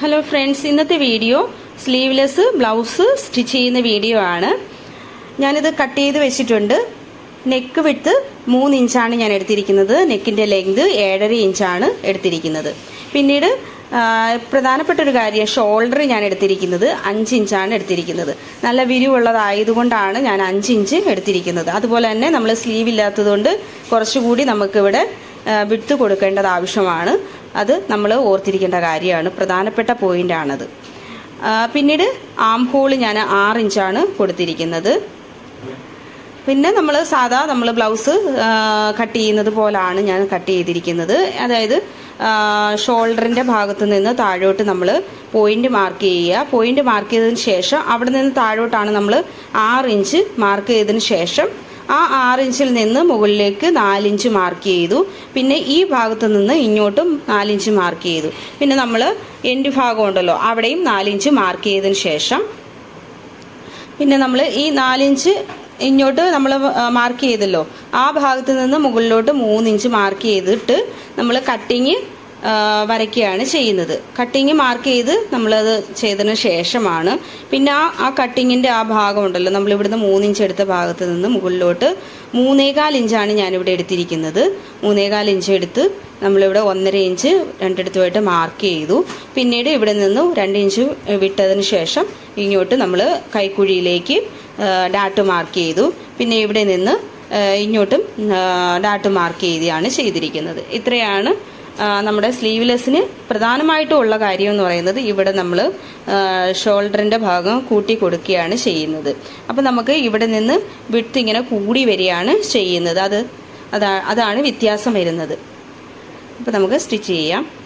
Hello friends ഇന്നത്തെ video sleeveless blouse stitch ചെയ്യുന്ന video ആണ്. ഞാനിത് കട്ട് ചെയ്ത് വെച്ചിട്ടുണ്ട്. നെക്ക് വിട്ട് മൂന്ന് ഇഞ്ചാണ് ഞാൻ എടുത്തിരിക്കുന്നത്. നെക്കിന്റെ ലെങ്ത് ഏഴര ഇഞ്ചാണ് എടുത്തിരിക്കുന്നത്. പിന്നീട് പ്രധാനപ്പെട്ട ഒരു കാര്യം ഷോൾഡർ ഞാൻ എടുത്തിരിക്കുന്നത് അഞ്ച് ഇഞ്ചാണ് എടുത്തിരിക്കുന്നത്. നല്ല വിരിവുള്ളതായതുകൊണ്ടാണ് ഞാൻ അഞ്ച് ഇഞ്ച് എടുത്തിരിക്കുന്നത്. അതുപോലെ തന്നെ നമ്മൾ സ്ലീവ് ഇല്ലാത്തതുകൊണ്ട് കുറച്ചുകൂടി നമുക്കിവിടെ വിട്ട് കൊടുക്കേണ്ടത് ആവശ്യമാണ്. അത് നമ്മൾ ഓർത്തിരിക്കേണ്ട കാര്യമാണ്. പ്രധാനപ്പെട്ട പോയിന്റാണത് പിന്നീട് ആം ഹോൾ ഞാൻ ആറ് ഇഞ്ചാണ് കൊടുത്തിരിക്കുന്നത്. പിന്നെ നമ്മൾ സാധാ നമ്മൾ ബ്ലൗസ് കട്ട് ചെയ്യുന്നത് പോലാണ് ഞാൻ കട്ട് ചെയ്തിരിക്കുന്നത്. അതായത് ഷോൾഡറിന്റെ ഭാഗത്ത് നിന്ന് താഴോട്ട് നമ്മൾ പോയിന്റ് മാർക്ക് ചെയ്യുക. പോയിന്റ് മാർക്ക് ചെയ്തതിന് ശേഷം അവിടെ നിന്ന് താഴോട്ടാണ് നമ്മൾ ആറ് ഇഞ്ച് മാർക്ക് ചെയ്തതിന് ശേഷം ആ ആറിഞ്ചിൽ നിന്ന് മുകളിലേക്ക് നാലിഞ്ച് മാർക്ക് ചെയ്തു. പിന്നെ ഈ ഭാഗത്ത് നിന്ന് ഇങ്ങോട്ടും നാലിഞ്ച് മാർക്ക് ചെയ്തു. പിന്നെ നമ്മൾ എൻഡ് ഭാഗം ഉണ്ടല്ലോ അവിടെയും നാലിഞ്ച് മാർക്ക് ചെയ്തതിന് ശേഷം പിന്നെ നമ്മൾ ഈ നാലിഞ്ച് ഇങ്ങോട്ട് നമ്മൾ മാർക്ക് ചെയ്തല്ലോ. ആ ഭാഗത്ത് നിന്ന് മുകളിലോട്ട് മൂന്നിഞ്ച് മാർക്ക് ചെയ്തിട്ട് നമ്മൾ കട്ടിങ് വരയ്ക്കുകയാണ് ചെയ്യുന്നത്. കട്ടിങ് മാർക്ക് ചെയ്ത് നമ്മളത് ചെയ്തതിന് ശേഷമാണ്. പിന്നെ ആ ആ കട്ടിങ്ങിന്റെ ആ ഭാഗം ഉണ്ടല്ലോ നമ്മൾ ഇവിടുന്ന് മൂന്നിഞ്ച് എടുത്ത ഭാഗത്ത് നിന്ന് മുകളിലോട്ട് മൂന്നേകാൽ ഇഞ്ചാണ് ഞാനിവിടെ എടുത്തിരിക്കുന്നത്. മൂന്നേകാൽ ഇഞ്ച് എടുത്ത് നമ്മളിവിടെ ഒന്നര ഇഞ്ച് രണ്ടിടത്തുമായിട്ട് മാർക്ക് ചെയ്തു. പിന്നീട് ഇവിടെ നിന്ന് രണ്ട് ഇഞ്ച് വിട്ടതിന് ശേഷം ഇങ്ങോട്ട് നമ്മൾ കൈക്കുഴിയിലേക്ക് ഡാട്ട് മാർക്ക് ചെയ്തു. പിന്നെ ഇവിടെ നിന്ന് ഇങ്ങോട്ടും ഡാട്ട് മാർക്ക് ചെയ്തിയാണ് ചെയ്തിരിക്കുന്നത്. ഇത്രയാണ് നമ്മുടെ സ്ലീവ്ലെസ്സിന് പ്രധാനമായിട്ടും ഉള്ള കാര്യം എന്ന് പറയുന്നത് ഇവിടെ നമ്മൾ ഷോൾഡറിന്റെ ഭാഗം കൂട്ടി കൊടുക്കുകയാണ് ചെയ്യുന്നത്. അപ്പം നമുക്ക് ഇവിടെ നിന്ന് വിട്ട് ഇങ്ങനെ കൂടി വരികയാണ് ചെയ്യുന്നത്. അത് അതാ അതാണ് വ്യത്യാസം വരുന്നത്. അപ്പോൾ നമുക്ക് സ്റ്റിച്ച് ചെയ്യാം.